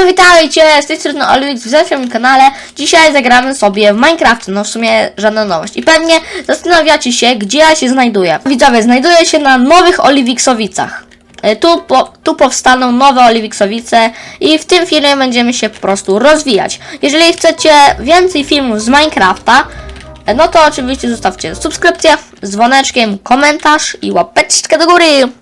no witajcie, z tej strony Oliwik, w moim kanale. Dzisiaj zagramy sobie w Minecraft, no w sumie żadna nowość. I pewnie zastanawiacie się, gdzie ja się znajduję. Widzowie, znajduję się na nowych Oliwiksowicach. E, Tu, po, tu powstaną nowe Oliwiksowice i w tym filmie będziemy się po prostu rozwijać. Jeżeli chcecie więcej filmów z Minecrafta, e, no to oczywiście zostawcie subskrypcję dzwoneczkiem, komentarz i łapeczkę do góry.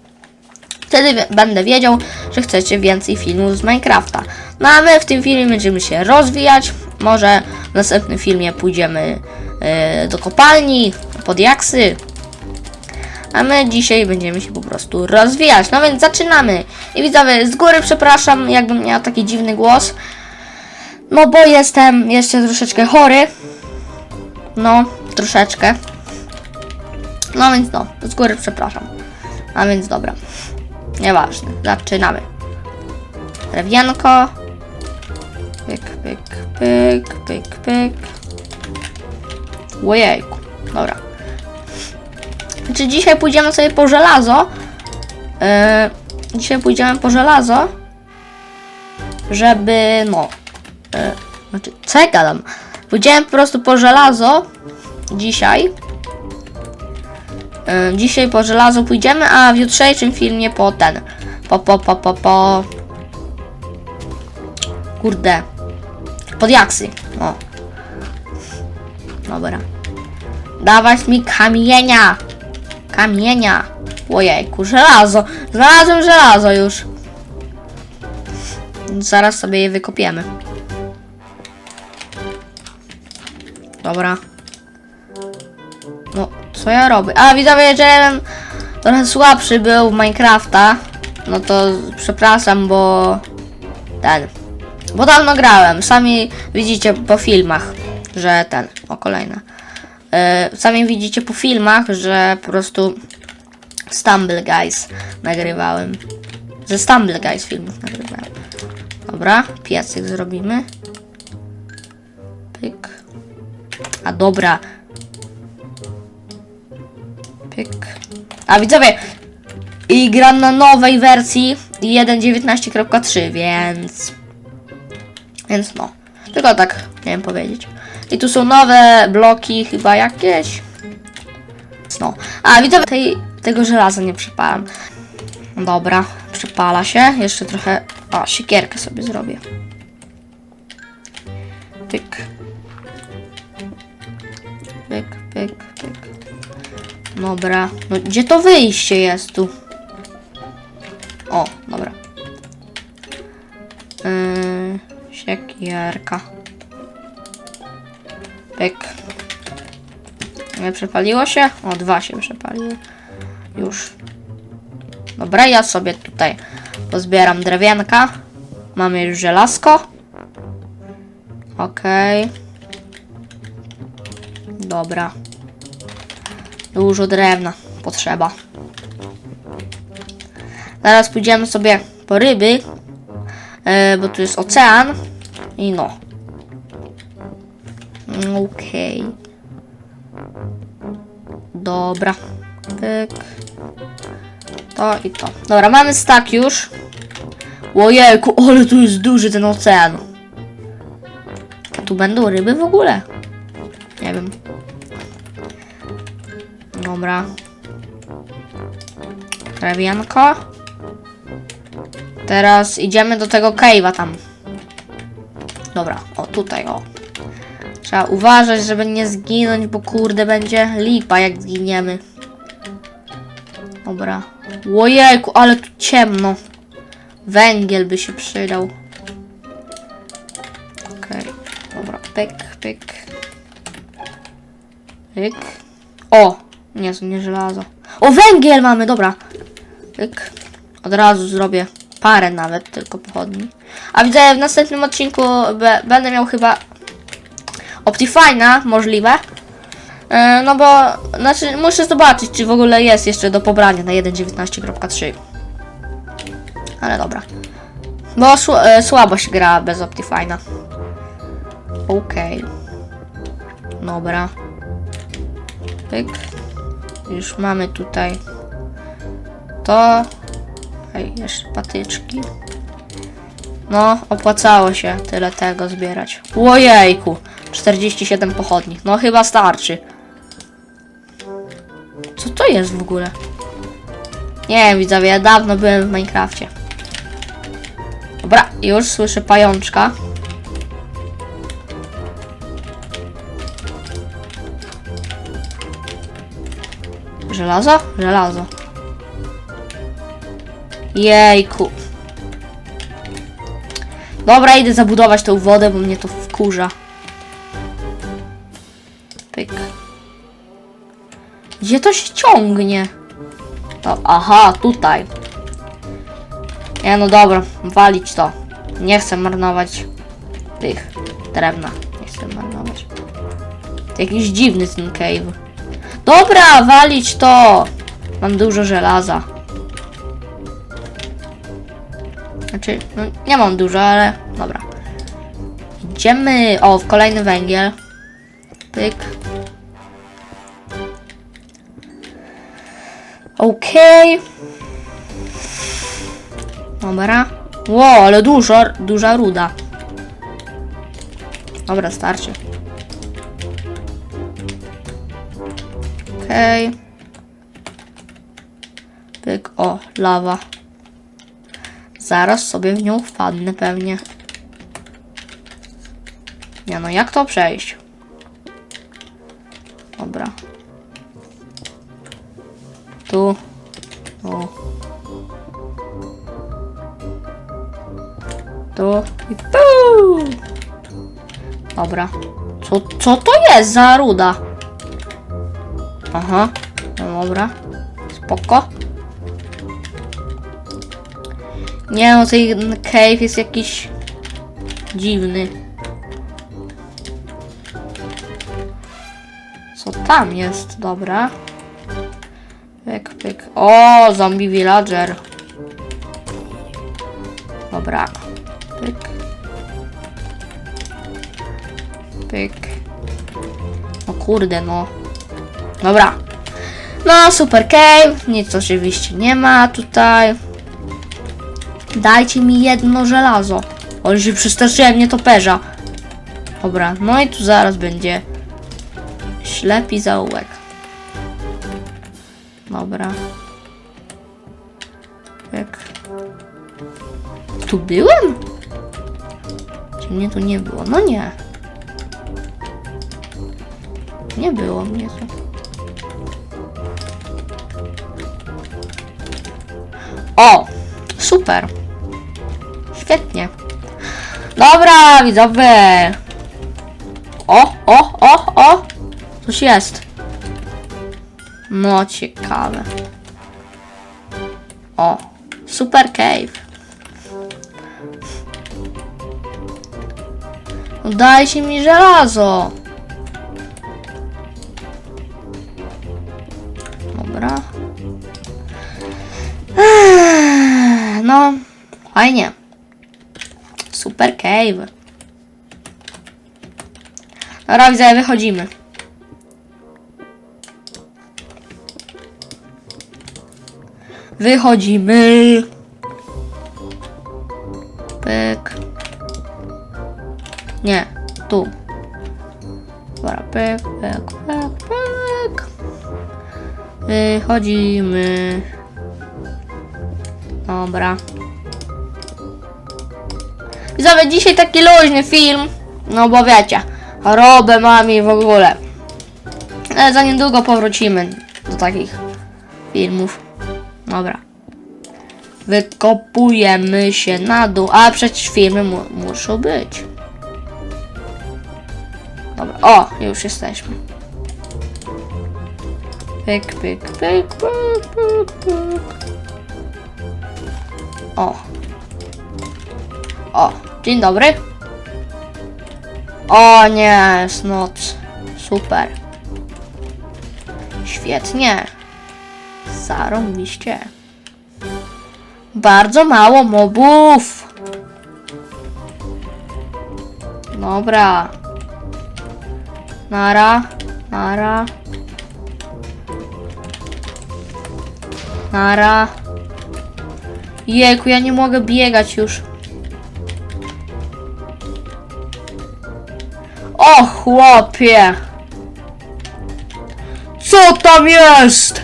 Wtedy będę wiedział, że chcecie więcej filmów z Minecrafta. No a my w tym filmie będziemy się rozwijać. Może w następnym filmie pójdziemy e, do kopalni, pod jaksy. A my dzisiaj będziemy się po prostu rozwijać. No więc zaczynamy. I widzowie, z góry przepraszam, jakbym miał taki dziwny głos. No bo jestem jeszcze troszeczkę chory. No, troszeczkę. No więc no, z góry przepraszam. A więc dobra. Nieważne, zaczynamy. Drewienko. Pyk, pyk, pyk, pyk, pyk. Ojejku, dobra. Czy dzisiaj pójdziemy sobie po żelazo? Yy, dzisiaj pójdziemy po żelazo, żeby, no, yy, znaczy, co ja gadam? Pójdziemy po prostu po żelazo dzisiaj. Y, Dzisiaj po żelazo pójdziemy, a w jutrzejszym filmie po ten. Po, po, po, po, po. Kurde. Pod jaksy. O. Dobra. Dawać mi kamienia. Kamienia. Ojejku, żelazo. Znalazłem żelazo już. Zaraz sobie je wykopiemy. Dobra. No, ja robię? A widzowie, że trochę słabszy był w Minecrafta, no to przepraszam, bo ten. Bo dawno grałem. Sami widzicie po filmach, że ten. O, kolejne. Yy, sami widzicie po filmach, że po prostu Stumble Guys nagrywałem. Ze Stumble Guys filmów nagrywałem. Dobra, piecyk zrobimy. Pyk. A dobra, Pyk. A widzowie, i gram na nowej wersji 1.19.3, więc... Więc no. Tylko tak miałem powiedzieć. I tu są nowe bloki chyba jakieś. No. A widzowie, tej, tego żelaza nie przepalam. Dobra, przepala się. Jeszcze trochę... O, siekierkę sobie zrobię. Pyk, pyk, pyk. Dobra. No gdzie to wyjście jest tu? O, dobra. Yy, siekierka. Pyk. Nie przepaliło się? O, dwa się przepaliły. Już. Dobra, ja sobie tutaj pozbieram drewienka. Mamy już żelazko. Okej. Dobra. Dużo drewna potrzeba. Teraz pójdziemy sobie po ryby, e, bo tu jest ocean i no. Okej. Dobra. Pyk. To i to. Dobra, mamy stack już. Ojejku, ale tu jest duży ten ocean. A tu będą ryby w ogóle? Dobra. Drewienko. Teraz idziemy do tego cave'a tam. Dobra, o tutaj, o. Trzeba uważać, żeby nie zginąć, bo kurde będzie lipa jak zginiemy. Dobra. Ojejku, ale tu ciemno. Węgiel by się przydał. Okej, dobra, pyk, pyk. Pyk. O! Nie, to nie żelazo. O, węgiel mamy, dobra. Pyk. Od razu zrobię parę nawet, tylko pochodni. A widzę, w następnym odcinku będę miał chyba Optifine'a, możliwe. E, no bo, znaczy, muszę zobaczyć, czy w ogóle jest jeszcze do pobrania na 1.19.3. Ale dobra. Bo sł e, słabo się gra bez Optifine'a. Okej. Dobra. Pyk. Już mamy tutaj to. Ej, jeszcze patyczki. No, opłacało się tyle tego zbierać. Ojejku, 47 pochodni. No chyba starczy. Co to jest w ogóle? Nie wiem, widzowie, ja dawno byłem w Minecrafcie. Dobra, już słyszę pajączka. Żelazo? Żelazo. Jejku. Dobra, idę zabudować tą wodę, bo mnie to wkurza. Pyk. Gdzie to się ciągnie? To, aha, tutaj. Nie, no dobra, walić to. Nie chcę marnować tych drewna. Nie chcę marnować. Jakiś dziwny ten cave. Dobra, walić to. Mam dużo żelaza. Znaczy, no nie mam dużo, ale dobra. Idziemy. O, w kolejny węgiel. Pyk. Okej. Dobra. Ło, ale dużo, duża ruda. Dobra, starczy. Okej. Pyk, o, lawa. Zaraz sobie w nią wpadnę pewnie. Nie no, jak to przejść? Dobra. Tu. Tu. Tu. I puu! Dobra. Co, co to jest za ruda? Aha. No dobra. Spoko. Nie no, ten cave jest jakiś dziwny. Co tam jest? Dobra. Pyk, pyk. O, zombie villager. Dobra. Pyk. Pyk. O kurde, no. Dobra. No, super cave. Nic oczywiście nie ma tutaj. Dajcie mi jedno żelazo. O, się przestraszyłem nietoperza. Dobra, no i tu zaraz będzie ślepi zaułek. Dobra. Jak... Tu byłem? Czy mnie tu nie było? No nie. Nie było mnie tu. O! Super. Świetnie. Dobra, widzowie. O, o, o, o. Coś jest. No, ciekawe. O, super cave. Dajcie mi żelazo. Dobra. No, fajnie. Super cave. Dobra, widzę, wychodzimy. Wychodzimy. Pyk. Nie, tu. Dobra, pyk, pyk, pyk, pyk. Wychodzimy. Dobra. Widzowie, dzisiaj taki luźny film. No bo wiecie, chorobę mam i w ogóle. Ale za niedługo powrócimy do takich filmów. Dobra. Wykopujemy się na dół, a przecież filmy mu muszą być. Dobra, o, już jesteśmy. Pyk, pyk, pyk, pyk, pyk, pyk. O. O, dzień dobry. O nie, jest noc. Super. Świetnie. Zarąbiście. Bardzo mało mobów. Dobra. Nara, nara. Nara. Jeku, ja nie mogę biegać już. O chłopie! Co tam jest?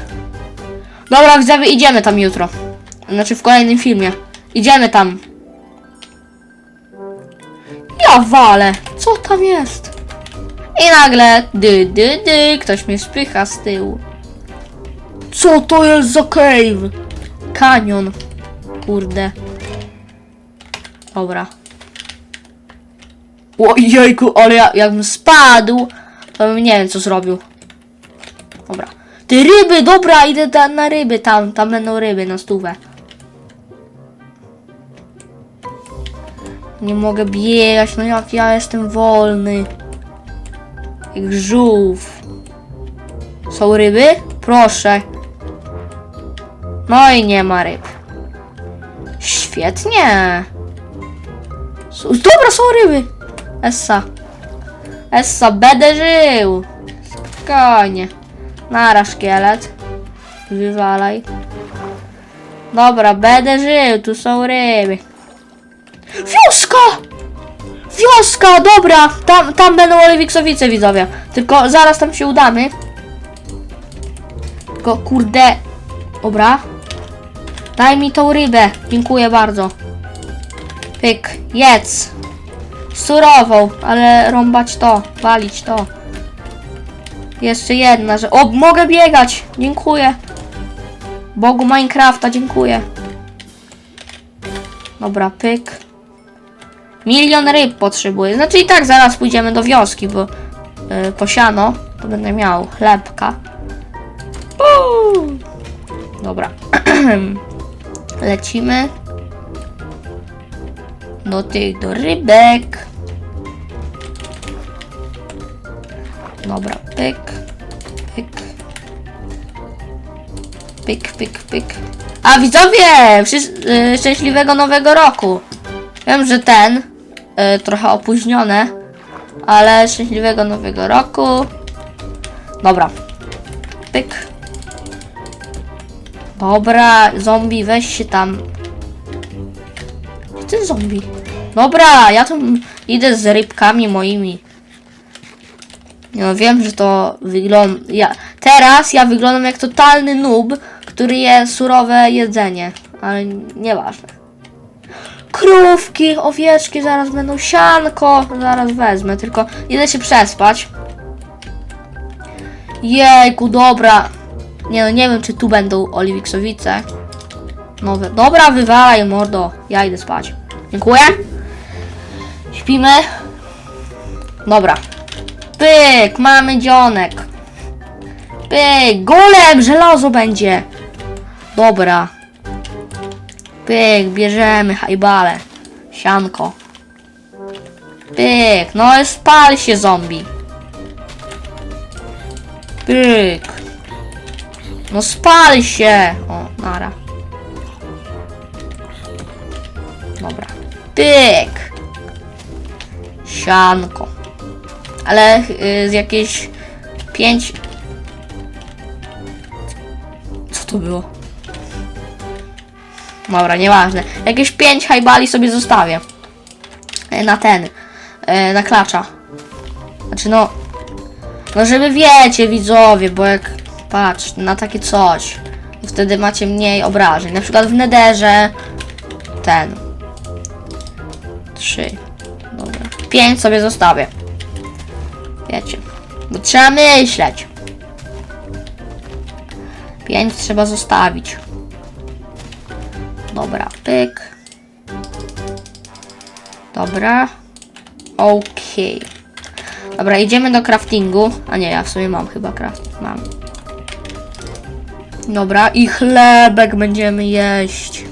Dobra, widzowie, idziemy tam jutro. Znaczy w kolejnym filmie. Idziemy tam. Ja wale, co tam jest? I nagle dy, dy, dy, ktoś mnie spycha z tyłu. Co to jest za cave? Kanion. Kurde. Dobra. Ojejku, ale ja, jakbym spadł, to bym nie wiem co zrobił. Dobra. Ty ryby, dobra, idę ta, na ryby tam, tam będą ryby na stówę. Nie mogę biegać, no jak ja jestem wolny. Jak żółw. Są ryby? Proszę. No i nie ma ryb. Świetnie. S- Dobra, są ryby. Essa. Essa, będę żył. Spokojnie. Nara, szkielet. Wywalaj. Dobra, będę żył, tu są ryby. Wioska! Wioska, dobra! Tam, tam będą oliwiksowice, widzowie. Tylko zaraz tam się udamy. Tylko, kurde. Dobra. Daj mi tą rybę. Dziękuję bardzo. Pyk, jedz. Surową, ale rąbać to, walić to. Jeszcze jedna, że... O, mogę biegać! Dziękuję. Bogu Minecrafta, dziękuję. Dobra, pyk. Milion ryb potrzebuję. Znaczy i tak zaraz pójdziemy do wioski, bo yy, posiano to będę miał chlebka. Uuu. Dobra. Lecimy. Do tych, do rybek. Dobra, pyk, pyk. Pyk, pyk, pyk. A widzowie! Y, szczęśliwego nowego roku! Wiem, że ten y, trochę opóźnione, ale szczęśliwego nowego roku. Dobra. Pyk. Dobra, zombie, weź się tam. Ty zombie? Dobra, ja tu idę z rybkami moimi. No wiem, że to wygląda. Ja... Teraz ja wyglądam jak totalny noob, który je surowe jedzenie. Ale nieważne. Krówki, owieczki zaraz będą sianko. Zaraz wezmę, tylko idę się przespać. Jejku, dobra. Nie no, nie wiem czy tu będą oliwiksowice. Nowe. Dobra, wywalaj mordo. Ja idę spać. Dziękuję. Śpimy. Dobra. Pyk, mamy dzionek. Pyk, golem, żelazo będzie. Dobra. Pyk, bierzemy hajbale. Sianko. Pyk, no spal się zombie. Pyk. No spal się. O, nara. Dobra. Pyk. Sianko. Ale y, z jakieś pięć. Co to było? Dobra, nieważne. Jakieś pięć hajbali sobie zostawię. E, Na ten. e, Na klacza. Znaczy no. No żeby wiecie widzowie, bo jak patrz na takie coś, wtedy macie mniej obrażeń. Na przykład w nederze ten. Trzy. Dobra. Pięć sobie zostawię. Wiecie. Bo trzeba myśleć. Pięć trzeba zostawić. Dobra, pyk. Dobra. Okej. Dobra, idziemy do craftingu. A nie, ja w sumie mam chyba crafting. Mam. Dobra, i chlebek będziemy jeść.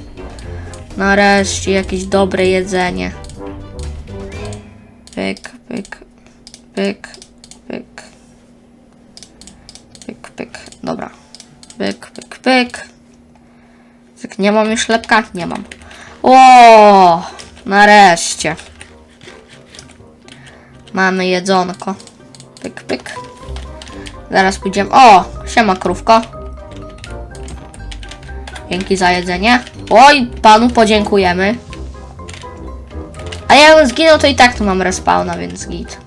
Nareszcie jakieś dobre jedzenie. Pyk, pyk, pyk, pyk. Pyk, pyk. Dobra. Pyk, pyk, pyk. Tak, nie mam już chlebka? Nie mam. O, nareszcie. Mamy jedzonko. Pyk, pyk. Zaraz pójdziemy. O, siema krówko. Dzięki za jedzenie. Oj, panu podziękujemy. A ja bym zginął, to i tak tu mam respawna, więc git.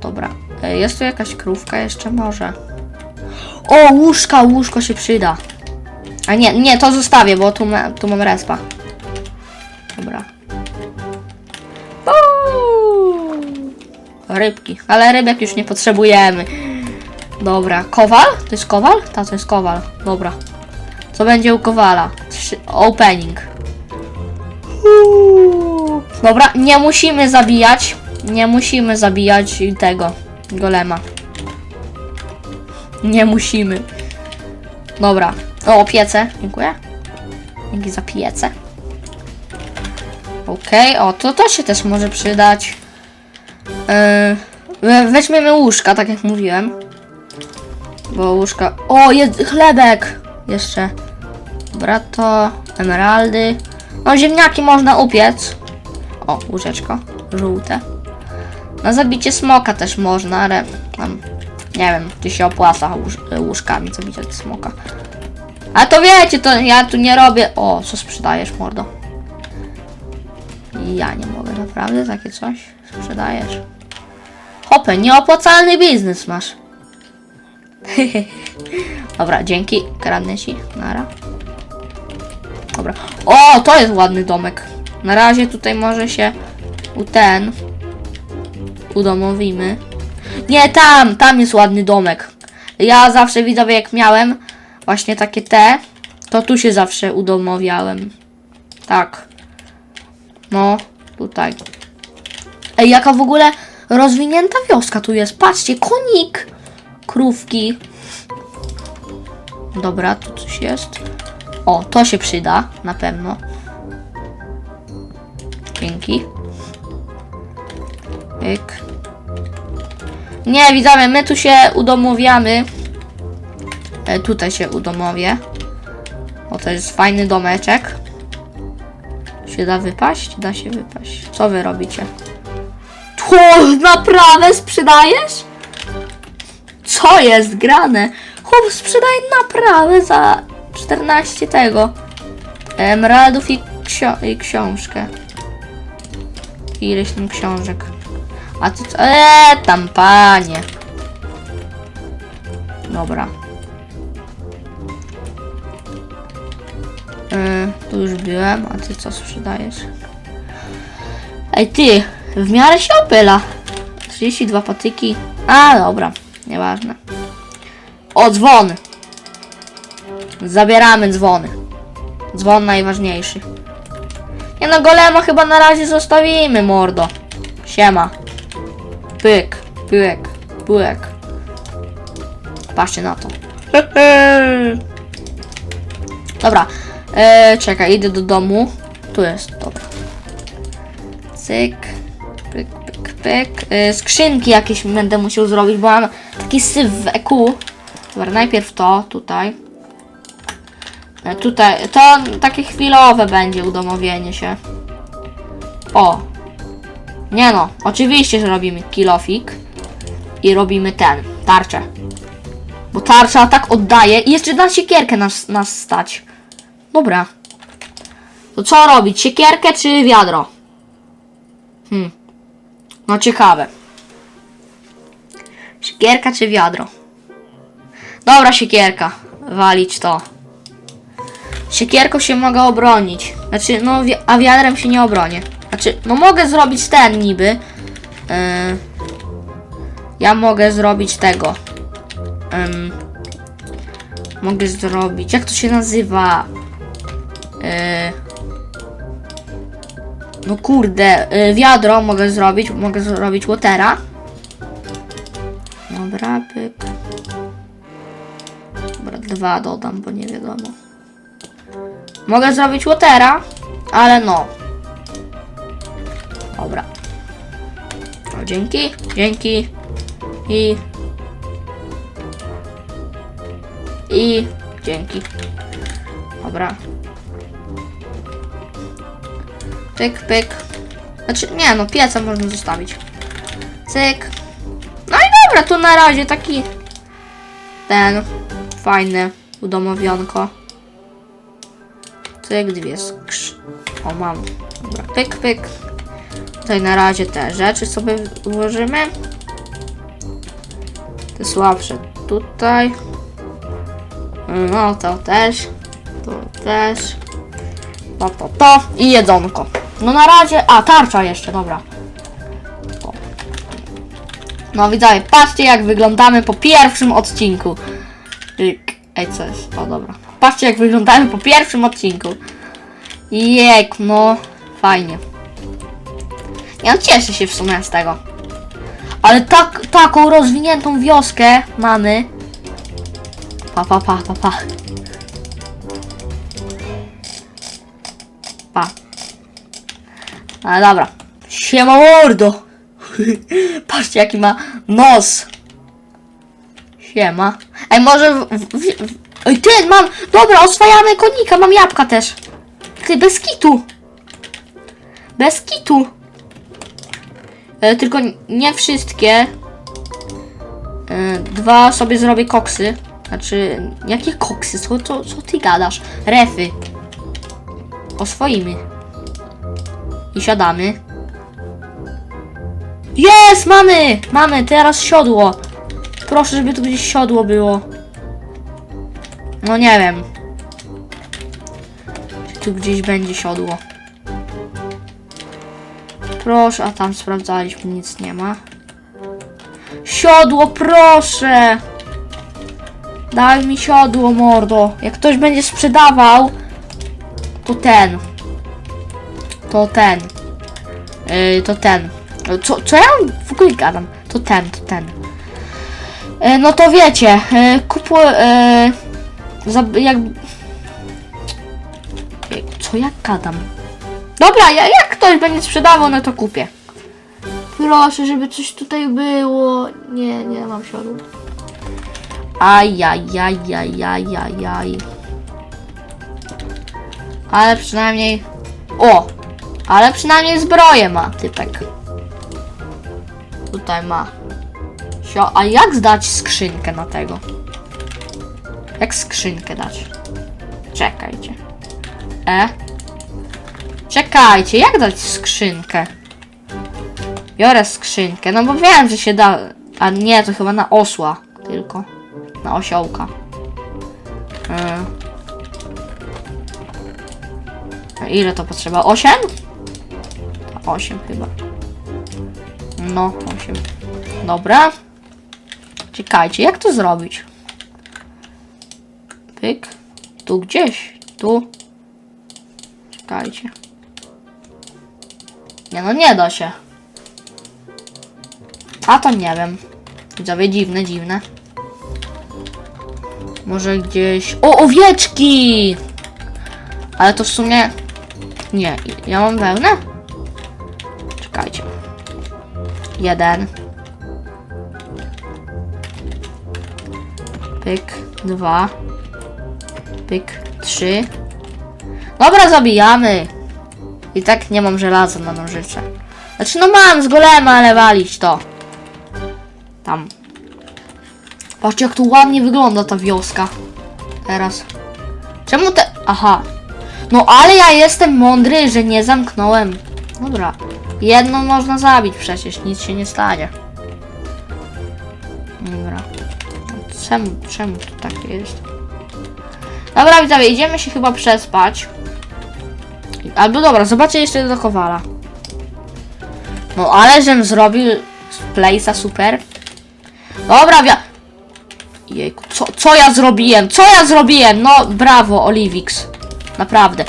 dobra. E, Jest tu jakaś krówka jeszcze może? O, łóżka, łóżko się przyda. A nie, nie, to zostawię, bo tu, ma, tu mam respa. Dobra. Uuu. Rybki, ale rybek już nie potrzebujemy. Dobra, kowal? To jest kowal? Ta, to jest kowal. Dobra. Co będzie u kowala? Opening. Dobra, nie musimy zabijać. Nie musimy zabijać tego golema. Nie musimy. Dobra. O, piece. Dziękuję. Dzięki za piece. Okej, o, to to się też może przydać. Yy, we- weźmiemy łóżka, tak jak mówiłem. Bo łóżka... O, jest chlebek! Jeszcze. Dobra, to emeraldy. No, ziemniaki można upiec. O, łóżeczko. Żółte. Na zabicie smoka też można, ale tam, nie wiem, czy się opłaca łóż, łóżkami zabicie smoka. A to wiecie, to ja tu nie robię. O, co sprzedajesz, mordo? Ja nie mogę, naprawdę takie coś sprzedajesz. Hopę, nieopłacalny biznes masz. Dobra, dzięki. Kradnę ci. Nara. Dobra. O, to jest ładny domek. Na razie tutaj może się u ten udomowimy. Nie, tam, tam jest ładny domek. Ja zawsze widzowie jak miałem właśnie takie te, to tu się zawsze udomowiałem. Tak. No, tutaj. Ej, jaka w ogóle rozwinięta wioska tu jest. Patrzcie, konik. Krówki. Dobra, tu coś jest. O, to się przyda, na pewno. Dzięki. Pyk. Nie, widzowie, my tu się udomowiamy. E, tutaj się udomowię. O, to jest fajny domeczek. Się da wypaść? Da się wypaść. Co wy robicie? To naprawdę sprzedajesz? Co jest grane? Chłop sprzedaje naprawę za 14 tego. Emeraldów i, ksio- i książkę. Ileś tam książek. A ty co? Eee, tam panie. Dobra. Yy, tu już byłem, a ty co sprzedajesz? Ej ty, w miarę się opyla. 32 patyki. A, dobra, nieważne. O, dzwon. Zabieramy dzwony. Dzwon najważniejszy. Nie no, golema chyba na razie zostawimy, mordo. Siema. Pyk, pyk, pyk. Patrzcie na to. Dobra. E, czekaj, idę do domu. Tu jest, dobra. Cyk. Pyk, pyk, pyk. E, skrzynki jakieś będę musiał zrobić, bo mam taki syf w EQ. Dobra, najpierw to, tutaj. E, tutaj, to takie chwilowe będzie udomowienie się. O. Nie no, oczywiście, że robimy kilofik. I robimy ten, tarczę. Bo tarcza tak oddaje i jeszcze na siekierkę nas, nas stać. Dobra. To co robić? Siekierkę czy wiadro? Hmm. No ciekawe. Siekierka czy wiadro? Dobra, siekierka. Walić to. Siekierką się mogę obronić. Znaczy, no, a wiadrem się nie obronię. Znaczy, no mogę zrobić ten niby. Yy, ja mogę zrobić tego. Mogę zrobić. Jak to się nazywa? Yy, no kurde, yy, wiadro mogę zrobić. Mogę zrobić watera. Dobra. Dobra, dwa dodam, bo nie wiadomo. Mogę zrobić watera, ale no. Dobra. Dzięki, dzięki. I... I... Dzięki. Dobra. Pyk, pyk. Znaczy, nie no, pieca można zostawić. Cyk. Dobra, tu na razie taki... Ten... Fajny udomowionko. Cyk, dwie skrz... O, mam. Dobra, pyk, pyk. Tutaj na razie te rzeczy sobie ułożymy. Te słabsze tutaj. No to też. To też. To, to, to. I jedzonko. No na razie. A, tarcza jeszcze, dobra. No widzowie, patrzcie jak wyglądamy po pierwszym odcinku. Ej, co jest? O, dobra. Patrzcie jak wyglądamy po pierwszym odcinku. Jek, no. Fajnie. Ja cieszę się w sumie z tego. Ale tak, taką rozwiniętą wioskę mamy. Pa, pa, pa, pa, pa. Pa. Ale dobra. Siema mordo. Patrzcie jaki ma nos. Siema. Ej, może w, w, w, Ej, ty, mam... Dobra, oswajamy konika, mam jabłka też. Ty, bez kitu. Bez kitu. E, tylko nie wszystkie. E, dwa sobie zrobię koksy. Znaczy, jakie koksy? Co, co, co ty gadasz? Refy. Oswoimy. I siadamy. Jest! Mamy! Mamy, teraz siodło. Proszę, żeby tu gdzieś siodło było. No nie wiem. Czy tu gdzieś będzie siodło. Proszę, a tam sprawdzaliśmy, nic nie ma. Siodło, proszę! Daj mi siodło, mordo. Jak ktoś będzie sprzedawał, to ten. To ten. Yy, to ten. Co, co ja w ogóle gadam? To ten, to ten. Yy, no to wiecie, kupuj... Yy, za, jak... Co ja gadam? Dobra, ja, jak ktoś będzie sprzedawał, no to kupię. Proszę, żeby coś tutaj było. Nie, nie mam siodła. Ajajajajajajaj. Ale przynajmniej... O! Ale przynajmniej zbroję ma, typek. Tutaj ma. Sio... A jak zdać skrzynkę na tego? Jak skrzynkę dać? Czekajcie. E? Czekajcie, jak dać skrzynkę? Biorę skrzynkę, no bo wiem, że się da. A nie, to chyba na osła tylko. Na osiołka. Yy. Ile to potrzeba? 8? 8 chyba. No, 8. Dobra. Czekajcie, jak to zrobić? Pyk. Tu gdzieś. Tu. Czekajcie. Nie no, nie da się. A to nie wiem. Widzowie, dziwne, dziwne. Może gdzieś... O, owieczki! Ale to w sumie... Nie, ja mam wełnę? Czekajcie. Jeden. Pyk, dwa. Pyk, trzy. Dobra, zabijamy. I tak nie mam żelaza na nożyce. Znaczy, no mam z golema, ale walić to. Tam. Patrzcie, jak tu ładnie wygląda ta wioska. Teraz. Czemu te... Aha. No, ale ja jestem mądry, że nie zamknąłem. Dobra. Jedną można zabić przecież, nic się nie stanie. Dobra. Czemu, czemu to tak jest? Dobra, widzowie, idziemy się chyba przespać. Albo dobra, zobaczę jeszcze do Kowala. No ale żem zrobił Place'a super. Dobra, wia... Jejku, co, co ja zrobiłem? Co ja zrobiłem? No, brawo, Olivix. Naprawdę.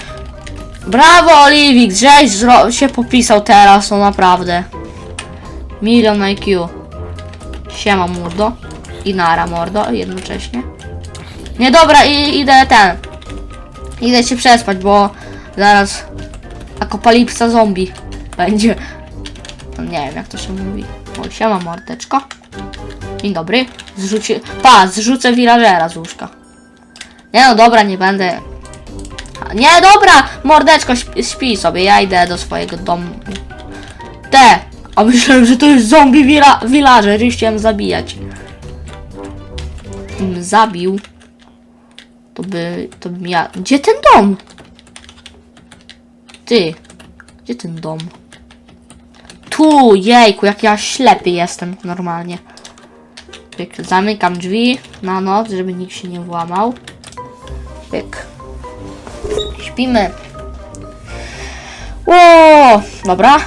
Brawo, Olivix, żeś się popisał teraz, no naprawdę. Milion IQ. Siema, mordo. I nara, mordo, jednocześnie. Nie, dobra, i, idę ten. Idę się przespać, bo zaraz apokalipsa zombie będzie. No nie wiem, jak to się mówi. O, siema, mordeczko. Dzień dobry. Zrzuci... Pa, zrzucę villagera z łóżka. Nie no, dobra, nie będę... Nie, dobra! Mordeczko, śpi, sobie, ja idę do swojego domu. Te! A myślałem, że to jest zombie villa villager i chciałem zabijać. Gdybym zabił, to by... to bym ja... Gdzie ten dom? Ty, gdzie ten dom? Tu, jejku, jak ja ślepy jestem normalnie. Pyk, zamykam drzwi na noc, żeby nikt się nie włamał. Pyk. Śpimy. Ło! Dobra.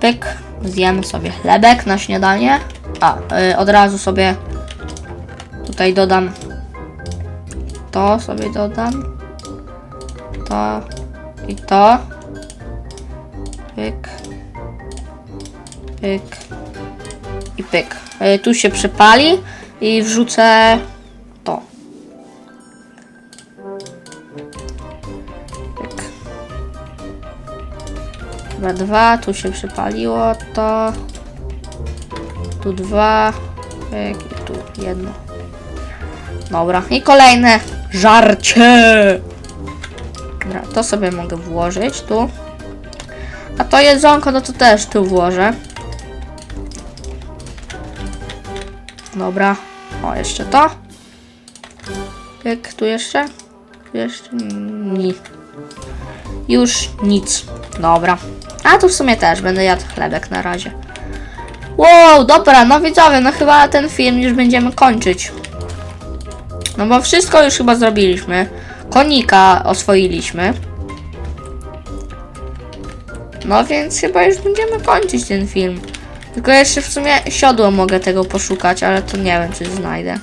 Pyk. Zjemy sobie chlebek na śniadanie. A, y, od razu sobie tutaj dodam. To sobie dodam. To i to. Pyk. Pyk. I pyk. Y, tu się przypali i wrzucę Dwa, tu się przypaliło to. Tu dwa. I tu jedno. Dobra, i kolejne żarcie. Dobra, to sobie mogę włożyć tu. A to jedzonko, no to też tu włożę. Dobra. O, jeszcze to. Pyk, tu jeszcze? Tu jeszcze? Nie. Już nic. Dobra. A tu w sumie też będę jadł chlebek na razie. Wow, dobra, no widzowie, no chyba ten film już będziemy kończyć. No bo wszystko już chyba zrobiliśmy. Konika oswoiliśmy. No więc chyba już będziemy kończyć ten film. Tylko jeszcze w sumie siodło mogę tego poszukać, ale to nie wiem, czy znajdę.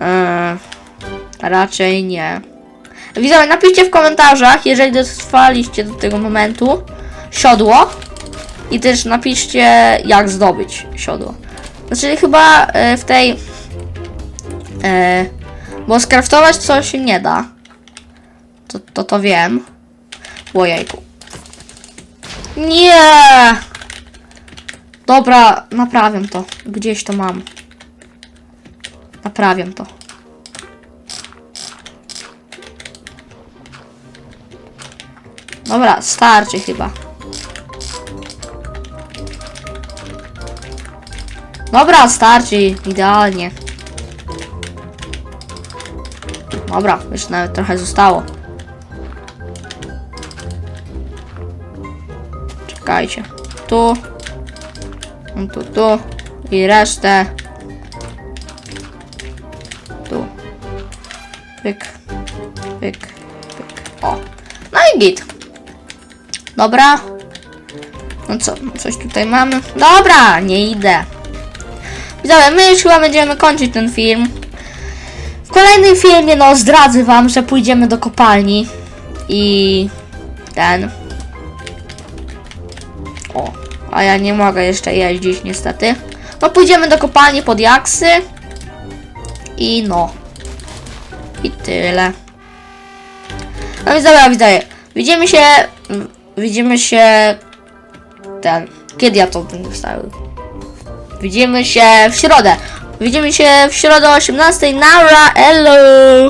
Eee, raczej nie. Widzowie, napiszcie w komentarzach, jeżeli dotrwaliście do tego momentu, siodło. I też napiszcie, jak zdobyć siodło. Znaczy chyba e, w tej... E, bo skraftować coś nie da. To, to to wiem. Ojejku. Nie! Dobra, naprawiam to. Gdzieś to mam. Naprawiam to. Dobra, starczy chyba. Dobra, starczy. Idealnie. Dobra, już nawet trochę zostało. Czekajcie. Tu. Tu, tu. I resztę. Tu. Pyk. Pyk. Pyk. O. No i git. Dobra. No co, coś tutaj mamy? Dobra, nie idę. Widzowie, my już chyba będziemy kończyć ten film. W kolejnym filmie, no, zdradzę wam, że pójdziemy do kopalni. I... Ten... O, a ja nie mogę jeszcze jeździć niestety. No pójdziemy do kopalni pod jaksy. I no. I tyle. No więc dobra. Widzimy się... Widzimy się... Ten... Kiedy ja to będę wstawił? Widzimy się w środę. Widzimy się w środę o 18. Nara, hello!